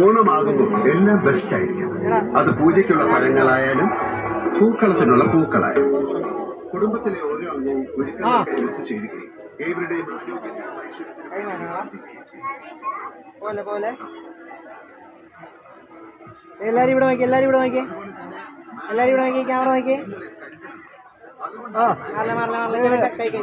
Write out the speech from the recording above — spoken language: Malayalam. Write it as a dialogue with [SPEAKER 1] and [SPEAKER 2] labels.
[SPEAKER 1] ഓണമാകുമ്പോൾ എല്ലാം ബെസ്റ്റ് ആയിരിക്കണം അത് പൂജയ്ക്കുള്ള പഴങ്ങളായാലും പൂക്കളത്തിനുള്ള പൂക്കളായാലും. കുടുംബത്തിലെ ഓരോ അംഗവും ഒരുക്കങ്ങൾക്ക് ഒത്തുചേരുകയും ഏവരുടെയും ആരോഗ്യത്തിനും ഐശ്വര്യത്തിനും
[SPEAKER 2] പോലെ പോലെ എല്ലാരും ഇവിടെ നോക്കി എല്ലാരും ഇവിടെ നോക്കി. എല്ലാരും ഇവിടെ നോക്കി ക്യാമറ നോക്കി. ഓ മാറില്ല മാറില്ല മാറില്ല. കൈ കൈ.